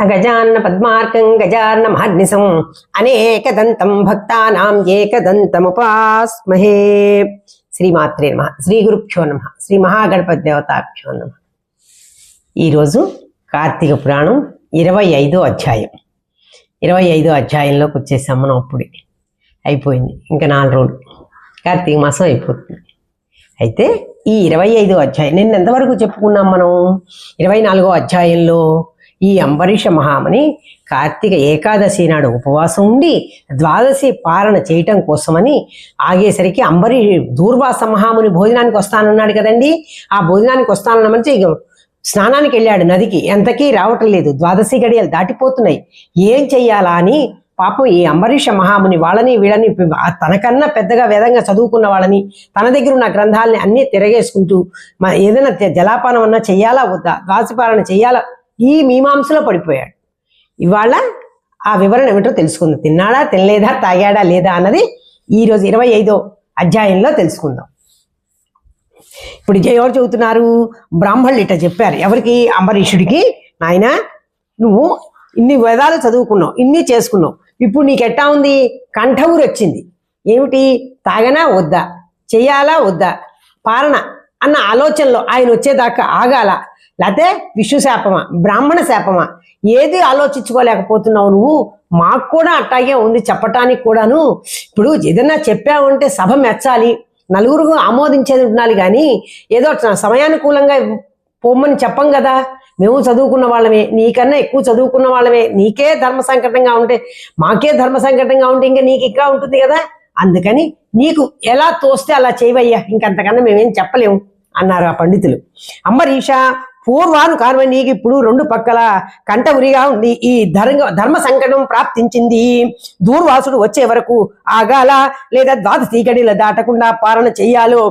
అగజాన్న పద్మార్కం గజాన్న మహర్నిశం. అనేకదంతం భక్తానాం ఏకదంతముపాస్మహే. శ్రీమాత్రే నమ. శ్రీ గురుభ్యో నమ. శ్రీ మహాగణపతి దేవతాభ్యో నమ. ఈరోజు కార్తీక పురాణం ఇరవై ఐదో అధ్యాయం. ఇరవై ఐదో అధ్యాయంలోకి వచ్చేసాం మనం అప్పుడే. అయిపోయింది. ఇంకా నాలుగు రోజులు. కార్తీక మాసం అయిపోతుంది. అయితే ఈ ఇరవై ఐదో అధ్యాయం నిన్న ఎంతవరకు చెప్పుకున్నాం మనం? ఇరవై నాలుగో అధ్యాయంలో ఈ అంబరీష మహాముని కార్తీక ఏకాదశి నాడు ఉపవాసం ఉండి ద్వాదశి పాలన చేయటం కోసమని ఆగేసరికి అంబరీ దూర్వాస మహాముని భోజనానికి వస్తానన్నాడు కదండి. ఆ భోజనానికి వస్తానన్న మంచి స్నానానికి వెళ్ళాడు నదికి. ఎంతకీ రావటం లేదు. ద్వాదశి గడియలు దాటిపోతున్నాయి. ఏం చెయ్యాలా అని పాపం ఈ అంబరీష మహాముని వాళ్ళని వీళ్ళని తనకన్నా పెద్దగా వేదంగా చదువుకున్న వాళ్ళని తన దగ్గర ఉన్న గ్రంథాలని అన్నీ తిరగేసుకుంటూ ఏదైనా జలాపానం అన్నా చెయ్యాలా? వద్దా? ద్వాదశపాలన చెయ్యాలా? ఈ మీమాంసలో పడిపోయాడు. ఇవాళ ఆ వివరణ ఏమిటో తెలుసుకుందాం. తిన్నాడా తినలేదా తాగాడా లేదా అన్నది ఈరోజు ఇరవై ఐదో అధ్యాయంలో తెలుసుకుందాం. ఇప్పుడు ఎవరు చెబుతున్నారు బ్రాహ్మణులు ఇట్ట చెప్పారు. ఎవరికి? అంబరీషుడికి. నాయన నువ్వు ఇన్ని వేదాలు చదువుకున్నావు ఇన్ని చేసుకున్నావు. ఇప్పుడు నీకు ఎట్టా ఉంది? ఊరు వచ్చింది. ఏమిటి? తాగనా వద్దా? చెయ్యాలా వద్దా? పాలన అన్న ఆలోచనలో ఆయన వచ్చేదాకా ఆగాల. లేకపోతే విష్ణు శాపమా బ్రాహ్మణ శాపమా? ఏది ఆలోచించుకోలేకపోతున్నావు నువ్వు? మాకు కూడా అట్టాగే ఉంది చెప్పటానికి కూడాను. ఇప్పుడు ఏదన్నా చెప్పావంటే సభ మెచ్చాలి. నలుగురు ఆమోదించేది ఉండాలి కానీ ఏదో సమయానుకూలంగా పొమ్మని చెప్పం కదా. మేము చదువుకున్న వాళ్ళమే. నీకన్నా ఎక్కువ చదువుకున్న వాళ్ళమే. నీకే ధర్మ సంకటంగా ఉంటే మాకే ధర్మ సంకటంగా ఉంటే ఇంకా నీకు ఇంకా ఉంటుంది కదా. అందుకని నీకు ఎలా తోస్తే అలా చేయవయ్యా. ఇంకంతకన్నా మేమేం చెప్పలేము అన్నారు ఆ పండితులు. అంబరీష పూర్వాను కానువ ఇప్పుడు రెండు పక్కల కంట ఉరిగా ఉంది. ఈ ధర్మ ధర్మ సంకటం ప్రాప్తించింది. దూర్వాసుడు వచ్చే వరకు ఆగాల లేదా ద్వాదశి గడిల దాటకుండా పాలన చెయ్యాలో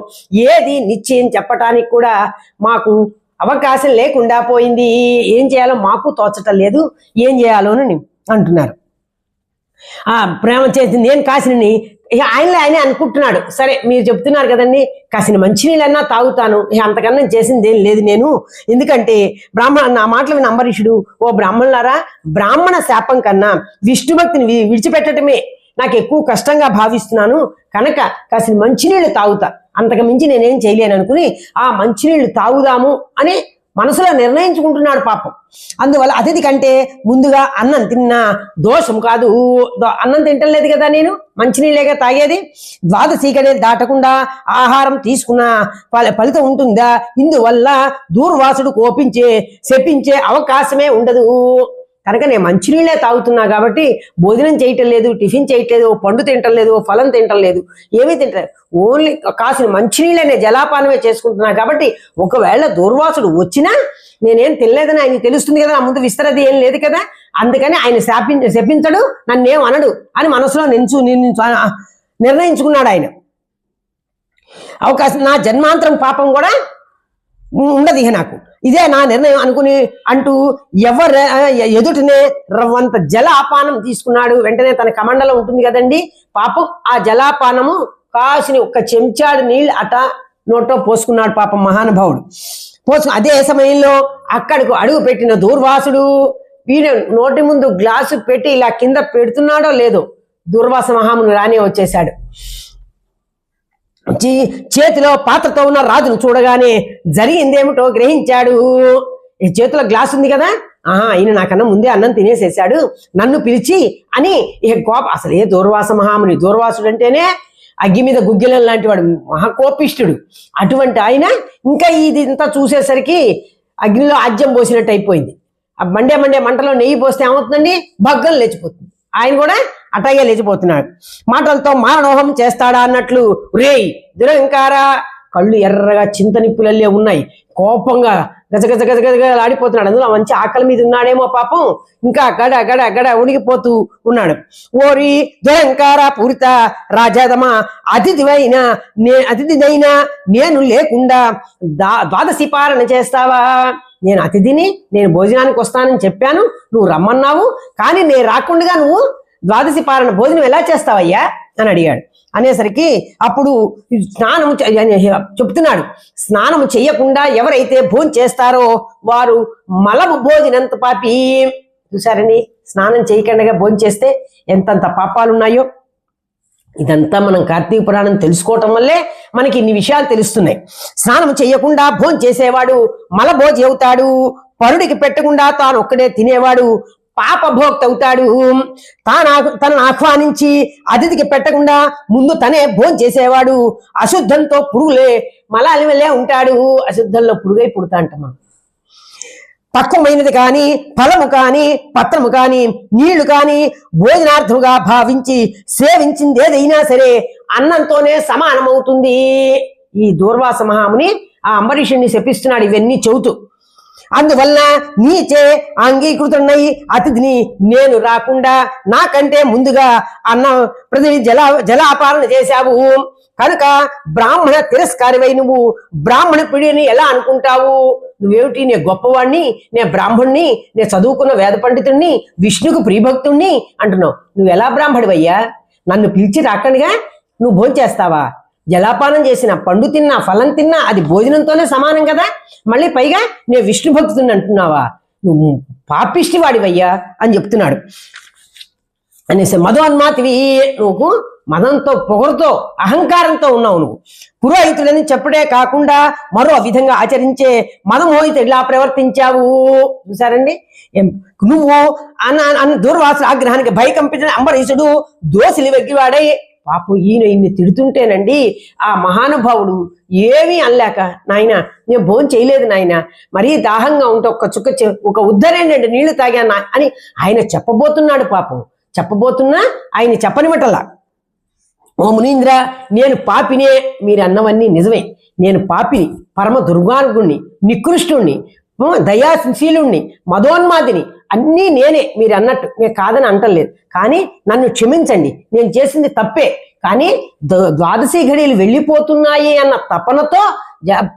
ఏది నిశ్చయం చెప్పటానికి కూడా మాకు అవకాశం లేకుండా పోయింది. ఏం చేయాలో మాకు తోచటం లేదు. ఏం చేయాలో అని అంటున్నారు. ఆ ప్రేమ చేసింది నేను కాసినని ఇక ఆయనలే ఆయనే అనుకుంటున్నాడు. సరే మీరు చెప్తున్నారు కదండి కాసిన మంచినీళ్ళన్నా తాగుతాను. ఇక అంతకన్నా చేసింది ఏం లేదు నేను. ఎందుకంటే బ్రాహ్మణ నా మాటలు నంబరీషుడు అంబరీషుడు ఓ బ్రాహ్మణులారా బ్రాహ్మణ శాపం కన్నా విష్ణుభక్తిని విడిచిపెట్టడమే నాకు ఎక్కువ కష్టంగా భావిస్తున్నాను. కనుక కాసిన మంచినీళ్ళు తాగుతా. అంతకు మించి నేనేం చేయలేను అనుకుని ఆ మంచినీళ్ళు తాగుదాము అని మనసులో నిర్ణయించుకుంటున్నాడు పాపం. అందువల్ల అతిథి కంటే ముందుగా అన్నం తిన్నా దోషం కాదు. అన్నం తింటలేదు కదా నేను? మంచినీళ్ళేగా తాగేది? ద్వాదశి దాటకుండా ఆహారం తీసుకున్న ఫల- ఫలితం ఉంటుందా? ఇందువల్ల దూర్వాసుడు కోపించే శపించే అవకాశమే ఉండదు. కనుక నేను మంచినీళ్ళే తాగుతున్నా కాబట్టి భోజనం చేయటం లేదు టిఫిన్ చేయట్లేదు ఓ పండు తింటం లేదు ఓ ఫలం తింటం లేదు ఏమీ తింటలేదు ఓన్లీ కాసిన మంచినీళ్ళే నేను జలాపానమే చేసుకుంటున్నా కాబట్టి ఒకవేళ దుర్వాసుడు వచ్చినా నేనేం తినలేదని ఆయన తెలుస్తుంది కదా నా ముందు విస్తరది ఏం లేదు కదా అందుకని ఆయన శాపి శపించడు నన్నేం అనడు అని మనసులో నించు నిర్ణయించుకున్నాడు ఆయన. అవకాశం నా జన్మాంతరం పాపం కూడా ఉండదు ఇక నాకు. ఇదే నా నిర్ణయం అనుకుని అంటూ ఎవరు ఎదుటనే రవ్వంత జలాపానం తీసుకున్నాడు. వెంటనే తన కమండలం ఉంటుంది కదండి. పాపం ఆ జలాపానము కాసిని ఒక చెంచాడు నీళ్ళు అట నోటో పోసుకున్నాడు పాపం మహానుభావుడు. పోసుకు అదే సమయంలో అక్కడికి అడుగు పెట్టిన దూర్వాసుడు వీడు నోటి ముందు గ్లాసు పెట్టి ఇలా కింద పెడుతున్నాడో లేదో దూర్వాస మహాముని రానే వచ్చేశాడు. చేతిలో పాత్రతో ఉన్న రాజును చూడగానే జరిగిందేమిటో గ్రహించాడు. ఈ చేతిలో గ్లాస్ ఉంది కదా? ఆహా ఈయన నాకన్నా ముందే అన్నం తినేసేసాడు నన్ను పిలిచి అని ఇక కోప అసలు ఏ దూర్వాస మహాముని? దూర్వాసుడు అంటేనే అగ్గి మీద గుగ్గిలం లాంటి వాడు మహాకోపిష్ఠుడు అటువంటి ఆయన ఇంకా ఇది ఇంత చూసేసరికి అగ్నిలో ఆజ్యం పోసినట్టు అయిపోయింది. ఆ మండే మండే మంటలో నెయ్యి పోస్తే ఏమవుతుందండి? భగ్గం లేచిపోతుంది. ఆయన కూడా అటయ్య లేచిపోతున్నాడు. మాటలతో మానోహం చేస్తాడా అన్నట్లు రేయ్ దురంకారా! కళ్ళు ఎర్రగా చింతనిప్పులల్లే ఉన్నాయి. కోపంగా గజగజ గజగజ ఆడిపోతున్నాడు. అందులో మంచి ఆకలి మీద ఉన్నాడేమో పాపం. ఇంకా గడ గడ గడ ఉనిగిపోతూ ఉన్నాడు. ఓరి దురంకార పూరిత రాజాదమా! అతిథివైన నే అతిథిదైనా నేను లేకుండా దా ద్వాదశి పాలన చేస్తావా? నేను అతిథిని నేను భోజనానికి వస్తానని చెప్పాను. నువ్వు రమ్మన్నావు. కానీ నేను రాకుండా నువ్వు ద్వాదశి పాలన భోజనం ఎలా చేస్తావయ్యా? అని అడిగాడు. అనేసరికి అప్పుడు స్నానం చెప్తున్నాడు. స్నానం చెయ్యకుండా ఎవరైతే భోజనం చేస్తారో వారు మలము భోజనంత పాపి. చూసారని స్నానం చేయకుండా భోజనం చేస్తే ఎంతంత పాపాలు ఉన్నాయో ఇదంతా మనం కార్తీక పురాణం తెలుసుకోవటం వల్లే మనకి ఇన్ని విషయాలు తెలుస్తున్నాయి. స్నానం చేయకుండా భోజనం చేసేవాడు మలభోజి అవుతాడు. పరుడికి పెట్టకుండా తాను ఒక్కడే తినేవాడు. పాపభోక్త అవుతాడు తాను తనను ఆహ్వానించి అతిథికి పెట్టకుండా ముందు తనే భోజనం చేసేవాడు అశుద్ధంతో పురుగులే మలాలి వెళ్ళే ఉంటాడు. అశుద్ధంలో పురుగై పుడతా అంట మనం పక్వమైనది కాని ఫలము కాని పత్రము కాని నీళ్ళు కాని భోజనార్థముగా భావించి సేవించింది ఏదైనా సరే అన్నంతోనే సమానమవుతుంది. ఈ దూర్వాస మహాముని ఆ అంబరీషుణ్ణి శపిస్తున్నాడు ఇవన్నీ చెబుతూ. అందువల్ల నీచే అంగీకృతున్నై అతిథిని నేను రాకుండా నాకంటే ముందుగా అన్న ప్రతిని జల జలాపాలన చేశావు. కనుక బ్రాహ్మణ తిరస్కారివై నువ్వు బ్రాహ్మణ పిడిని ఎలా అనుకుంటావు? నువ్వేమిటి? నే గొప్పవాణ్ణి నే బ్రాహ్మణ్ణి నే చదువుకున్న వేద పండితుణ్ణి విష్ణుకు ప్రియభక్తుణ్ణి అంటున్నావు. నువ్వు ఎలా బ్రాహ్మడివయ్యా? నన్ను పిలిచి రాకండిగా? నువ్వు భోజనం చేస్తావా జలాపానం చేసిన పండు తిన్నా ఫలం తిన్నా అది భోజనంతోనే సమానం కదా? మళ్ళీ పైగా నేను విష్ణు భక్తుని అంటున్నావా? నువ్వు పాపిష్టి వాడివయ్యా అని చెప్తున్నాడు. అనేసి మధోన్మాతివి నువ్వు మదంతో పొగరుతో అహంకారంతో ఉన్నావు నువ్వు. పురోహితుడని చెప్పడే కాకుండా మరో విధంగా ఆచరించే మదమోహిత ఇలా ప్రవర్తించావు? చూసారండి నువ్వు అన్న అన్న దూర్వాసుల ఆగ్రహానికి భయకంపించిన అంబరీషుడు దోసిలి వెగ్గివాడై పాపం ఈయన ఇన్ని తిడుతుంటేనండి ఆ మహానుభావుడు ఏమీ అనలేక నాయన నేను భోజనం చేయలేదు నాయన మరీ దాహంగా ఉంటే ఒక్క చుక్క ఒక ఉద్దరేనండి నీళ్ళు తాగాను అని ఆయన చెప్పబోతున్నాడు పాపం. చెప్పబోతున్నా ఆయన చెప్పనివటలా ఓ మునీంద్ర నేను పాపినే మీరు అన్నవన్నీ నిజమే. నేను పాపిని పరమ దుర్గానుగుణ్ణి నికృష్టుణ్ణి దయాశీలుణ్ణి మదోన్మాదిని అన్నీ నేనే మీరు అన్నట్టు నేను కాదని అంటలేదు. కానీ నన్ను క్షమించండి. నేను చేసింది తప్పే. కానీ ద్వాదశి ఘడియలు వెళ్ళిపోతున్నాయి అన్న తపనతో జ-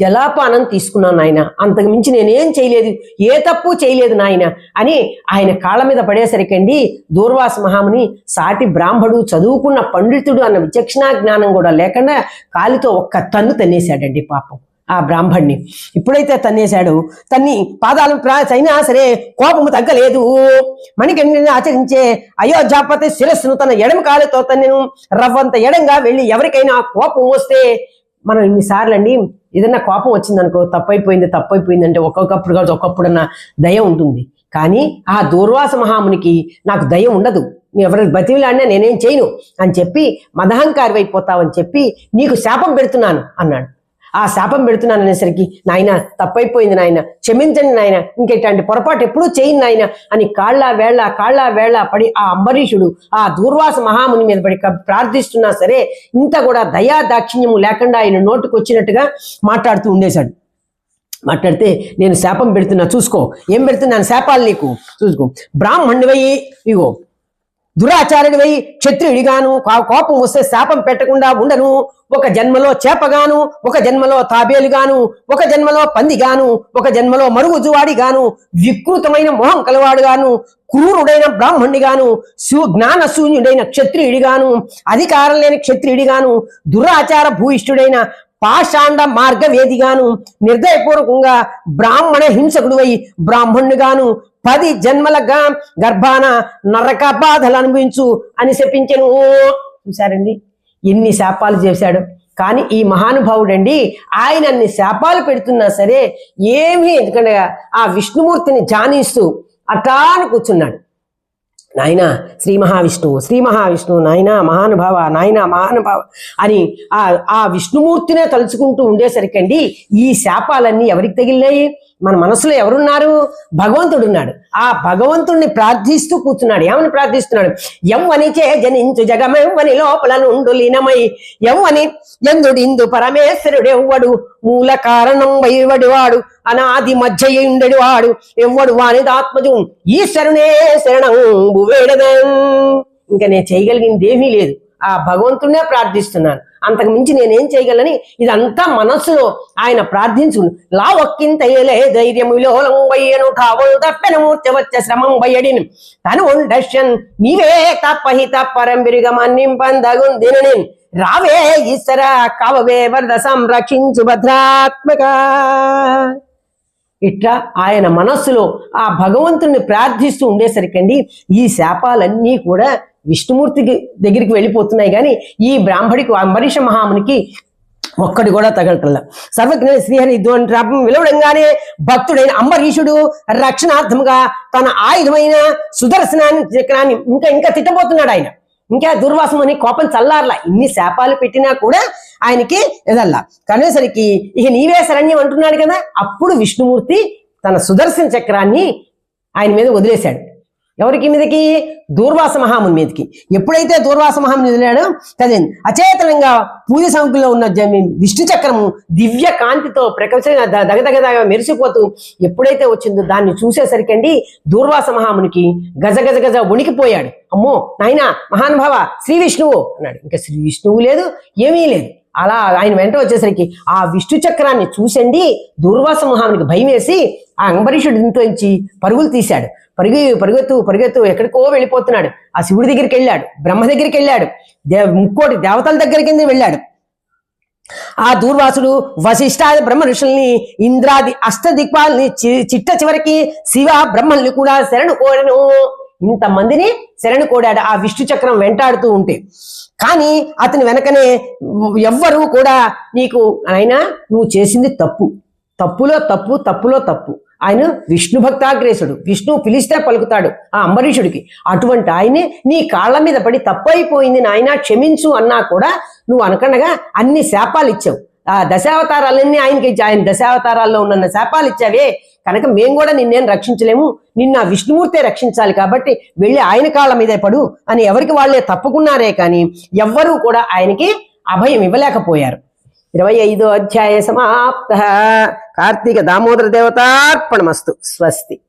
జలాపానం తీసుకున్నాను నాయన. అంతకు మించి నేనేం చేయలేదు. ఏ తప్పు చేయలేదు నాయన అని ఆయన కాళ్ళ మీద పడేసరికండి దూర్వాస మహాముని సాటి బ్రాహ్మడు చదువుకున్న పండితుడు అన్న విచక్షణా జ్ఞానం కూడా లేకుండా కాలితో ఒక్క తన్ను తన్నేశాడండి పాపం. ఆ బ్రాహ్మణ్ణి. ఇప్పుడైతే తన్నేశాడు తన్ని పాదాలు ప్రా- అయినా సరే కోపము తగ్గలేదు. మణికంఠని ఆచరించే అయోధ్యాపతి శిరస్సును తన ఎడమ కాలుతో తన్నెను రవ్వంత ఎడంగా వెళ్ళి ఎవరికైనా కోపం వస్తే మనం ఇన్నిసార్లు అండి ఏదైనా కోపం వచ్చిందనుకో తప్పైపోయింది తప్పైపోయింది అంటే ఒక్కొక్కప్పుడు కాదు ఒక్కొక్కప్పుడన్న దయ ఉంటుంది. కానీ ఆ దూర్వాస మహామునికి నాకు దయ ఉండదు. నీ ఎవరి బతిలాడినా నేనేం చేయను. అని చెప్పి మదహంకారి అయిపోతావని చెప్పి నీకు శాపం పెడుతున్నాను అన్నాడు. ఆ శాపం పెడుతున్నాను అనేసరికి నాయన తప్పైపోయింది నాయన క్షమించండి నాయన ఇంకెట్లాంటి పొరపాటు ఎప్పుడూ చేయింది నాయన అని కాళ్ళ వేళ్ళ కాళ్ళ వేళ్ళ పడి ఆ అంబరీషుడు ఆ దూర్వాస మహాముని మీద పడి ప్రార్థిస్తున్నా సరే ఇంత కూడా దయా దాక్షిణ్యము లేకుండా ఆయన నోటుకు వచ్చినట్టుగా మాట్లాడుతూ ఉండేశాడు. మాట్లాడితే నేను శాపం పెడుతున్నా చూసుకో ఏం పెడుతున్నాను శాపాలు నీకు? చూసుకో బ్రాహ్మణువయ్యి ఇగో దురాచారుడివై క్షత్రియుడిగాను. కోపం వస్తే శాపం పెట్టకుండా ఉండను. ఒక జన్మలో చేపగాను ఒక జన్మలో తాబేలుగాను ఒక జన్మలో పందిగాను ఒక జన్మలో మరుగుజువాడిగాను వికృతమైన మొహం కలవాడుగాను క్రూరుడైన బ్రాహ్మణుడిగాను శూ జ్ఞాన శూన్యుడైన క్షత్రియుడిగాను అధికారం లేని క్షత్రియుడిగాను దురాచార భూయిష్ఠుడైన పాషాండ మార్గవేదిగాను నిర్దయపూర్వకంగా బ్రాహ్మణ హింసకుడువై బ్రాహ్మణుగాను పది జన్మలగా గర్భాన నరక బాధలు అనుభవించు అని శపించను. చూశారండి? ఎన్ని శాపాలు చేశాడు. కానీ ఈ మహానుభావుడండి ఆయన అన్ని శాపాలు పెడుతున్నా సరే ఏమీ ఎందుకంటే ఆ విష్ణుమూర్తిని జానిస్తూ అటాను కూర్చున్నాడు. నాయన శ్రీ మహావిష్ణువు శ్రీ మహావిష్ణువు నాయన మహానుభావ నాయన మహానుభావ అని ఆ ఆ విష్ణుమూర్తినే తలుచుకుంటూ ఉండేసరికండి ఈ శాపాలన్నీ ఎవరికి తగిలినాయి? మన మనసులో ఎవరున్నారు? భగవంతుడు ఉన్నాడు ఆ భగవంతుణ్ణి ప్రార్థిస్తూ కూర్చున్నాడు. ఏమని ప్రార్థిస్తున్నాడు? ఎవ్వని చే జనించు జగమెవ్వని లోపల నుండు లీనమై ఎవ్వని ఎందుడిందు పరమేశ్వరుడు ఎవ్వడు మూల కారణం వైవడి వాడు అనాది మధ్య ఉండడు వాడు ఎవ్వడు వాని ఆత్మజు. ఈశ్వరునే శరణం ఇంకా నేను చేయగలిగింది ఏమీ లేదు. ఆ భగవంతుడే ప్రార్థిస్తున్నాను. అంతకు మించి నేనేం చేయగలని? ఇదంతా మనస్సులో ఆయన ప్రార్థించు లా ఒక్కింతయలే ధైర్యము లోలంబయ్యను కావలు తప్పెన మూర్తి వచ్చే శ్రమం బయ్యడిని తను ఉండషన్ నీవే తప్పహి తప్పరంబిరిగ మన్నింపందగుందిన రావే ఈశ్వర కవవే వరద సంరక్షించు భద్రాత్మక. ఇట్లా ఆయన మనస్సులో ఆ భగవంతుని ప్రార్థిస్తూ ఉండేసరికండి ఈ శాపాలన్నీ కూడా విష్ణుమూర్తికి దగ్గరికి వెళ్ళిపోతున్నాయి కానీ ఈ బ్రాహ్మడికి అంబరీష మహామునికి ఒక్కడు కూడా తగలటల్లా సర్వజ్ఞ శ్రీహరి ఇటువంటి విలవడంగానే భక్తుడైన అంబరీషుడు రక్షణార్థముగా తన ఆయుధమైన సుదర్శనాన్ని చక్రాన్ని ఇంకా ఇంకా తిట్టబోతున్నాడు ఆయన. ఇంకా దుర్వాసం అని కోపం చల్లారలా. ఇన్ని శాపాలు పెట్టినా కూడా ఆయనకి ఎదల్లా. కనేసరికి ఇక నీవే శరణ్యం అంటున్నాడు కదా. అప్పుడు విష్ణుమూర్తి తన సుదర్శన చక్రాన్ని ఆయన మీద వదిలేశాడు. ఎవరికి మీదకి? దూర్వాస మహాముని మీదకి. ఎప్పుడైతే దూర్వాస మహాముని వదిలాడో చదివింది అచేతనంగా పూజ సంకులో ఉన్న విష్ణు చక్రము దివ్య కాంతితో ప్రకాశంగా ద- దగదగదగా మెరిసిపోతూ ఎప్పుడైతే వచ్చిందో దాన్ని చూసేసరికండి దూర్వాస మహామునికి గజ గజ గజ అమ్మో నాయన మహానుభావ శ్రీ విష్ణువు అన్నాడు. ఇంకా శ్రీ విష్ణువు లేదు ఏమీ లేదు. అలా ఆయన వెంట వచ్చేసరికి ఆ విష్ణు చక్రాన్ని చూసండి దూర్వాస మహామునికి భయం వేసి ఆ అంబరీషుడి ఇంట్లోంచి పరుగులు తీశాడు. పరుగు పరుగెత్తు పరుగెత్తు ఎక్కడికో వెళ్ళిపోతున్నాడు. ఆ శివుడి దగ్గరికి వెళ్ళాడు బ్రహ్మ దగ్గరికి వెళ్ళాడు దేవ ముక్కోటి దేవతల దగ్గరికి వెళ్ళాడు? ఆ దూర్వాసుడు వశిష్ఠాది బ్రహ్మ ఋషుల్ని ఇంద్రాది అష్ట దిక్పాలని చిట్ట చివరికి శివ బ్రహ్మల్ని కూడా శరణు కోరను. ఇంతమందిని శరణు కోడాడు ఆ విష్ణు చక్రం వెంటాడుతూ ఉంటే. కానీ అతని వెనకనే ఎవ్వరూ కూడా నీకు ఆయన నువ్వు చేసింది తప్పు. తప్పులో తప్పు తప్పులో తప్పు. ఆయన విష్ణు భక్తాగ్రేసుడు. విష్ణు పిలిస్తే పలుకుతాడు ఆ అంబరీషుడికి. అటువంటి ఆయనే నీ కాళ్ళ మీద పడి తప్పైపోయింది నాయన క్షమించు అన్నా కూడా నువ్వు అనకుండగా అన్ని శాపాలు ఇచ్చావు. ఆ దశావతారాలన్నీ ఆయనకి ఆయన దశావతారాల్లో ఉన్న శాపాలు ఇచ్చావే. కనుక మేము కూడా నిన్నేం రక్షించలేము. నిన్న ఆ విష్ణుమూర్తే రక్షించాలి కాబట్టి వెళ్ళి ఆయన కాళ్ళ మీదే పడు అని ఎవరికి వాళ్ళే తప్పుకున్నారే కానీ ఎవ్వరూ కూడా ఆయనకి అభయం ఇవ్వలేకపోయారు. ఇరవై ఐదో అధ్యాయ సమాప్త. కార్తీక దామోదర దేవతార్పణమస్తు. స్వస్తి.